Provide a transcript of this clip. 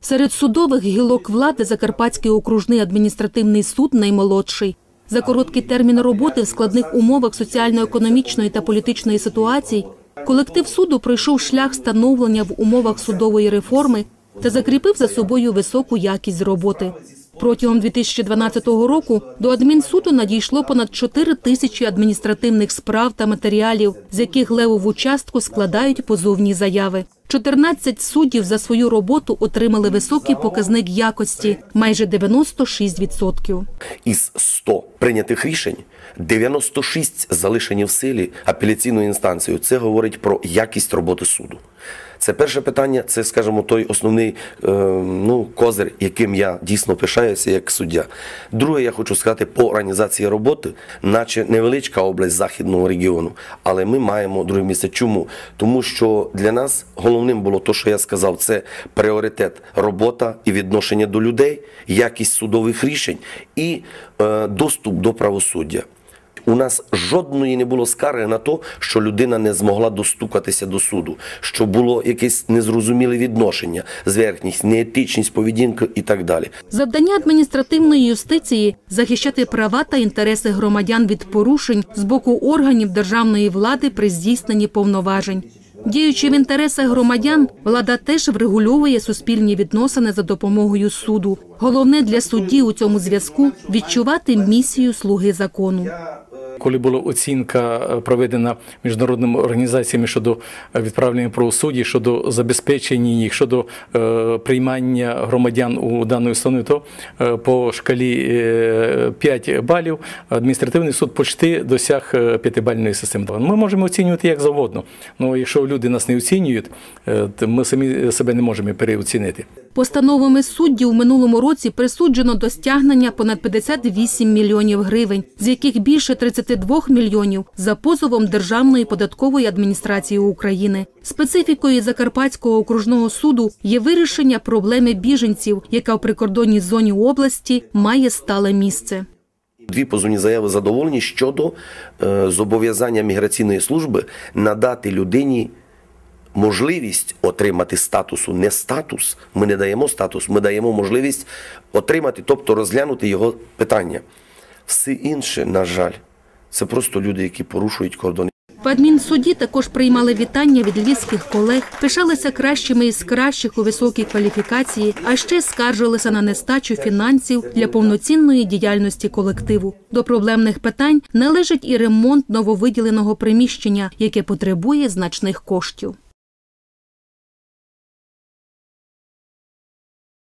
Серед судових гілок влади Закарпатський окружний адміністративний суд наймолодший. За короткий термін роботи в складних умовах соціально-економічної та політичної ситуації колектив суду пройшов шлях становлення в умовах судової реформи та закріпив за собою високу якість роботи. Протягом 2012 року до адмінсуду надійшло понад 4 тисячі адміністративних справ та матеріалів, з яких левову частку складають позовні заяви. 14 суддів за свою роботу отримали високий показник якості – майже 96%. Із 100 прийнятих рішень 96 залишені в силі апеляційною інстанцією. Це говорить про якість роботи суду. Це перше питання, це, скажімо, той основний е, ну, козир, яким я дійсно пишаюся як суддя. Друге, я хочу сказати по організації роботи, наче невеличка область західного регіону, але ми маємо друге місце. Чому? Тому що для нас головним було те, що я сказав, це пріоритет робота і відношення до людей, якість судових рішень і е, доступ до правосуддя. У нас жодної не було скарги на те, що людина не змогла достукатися до суду, що було якесь незрозуміле відношення, зверхність, неетичність поведінки і так далі. Завдання адміністративної юстиції – захищати права та інтереси громадян від порушень з боку органів державної влади при здійсненні повноважень. Діючи в інтересах громадян, влада теж врегульовує суспільні відносини за допомогою суду. Головне для судді у цьому зв'язку – відчувати місію слуги закону. Коли була оцінка е, проведена міжнародними організаціями щодо е, відправлення правосуддя, щодо забезпечення їх, щодо е, приймання громадян у даної установи, то по шкалі е, 5 балів адміністративний суд почти досяг е, п'ятибальної системи. Ми можемо оцінювати як завгодно. Ну якщо люди нас не оцінюють, то ми самі себе не можемо переоцінити. Постановами суддів у минулому році присуджено до стягнення понад 58 мільйонів гривень, з яких більше 32 мільйонів за позовом Державної податкової адміністрації України. Специфікою Закарпатського окружного суду є вирішення проблеми біженців, яка в прикордонній зоні області має стале місце. Дві позовні заяви задоволені щодо е, зобов'язання міграційної служби надати людині можливість отримати статусу. Не статус, ми не даємо статус, ми даємо можливість отримати, тобто розглянути його питання. Все інше, на жаль, це просто люди, які порушують кордони. В адмінсуді також приймали вітання від львівських колег, пишалися кращими із кращих у високій кваліфікації, а ще скаржилися на нестачу фінансів для повноцінної діяльності колективу. До проблемних питань належить і ремонт нововиділеного приміщення, яке потребує значних коштів.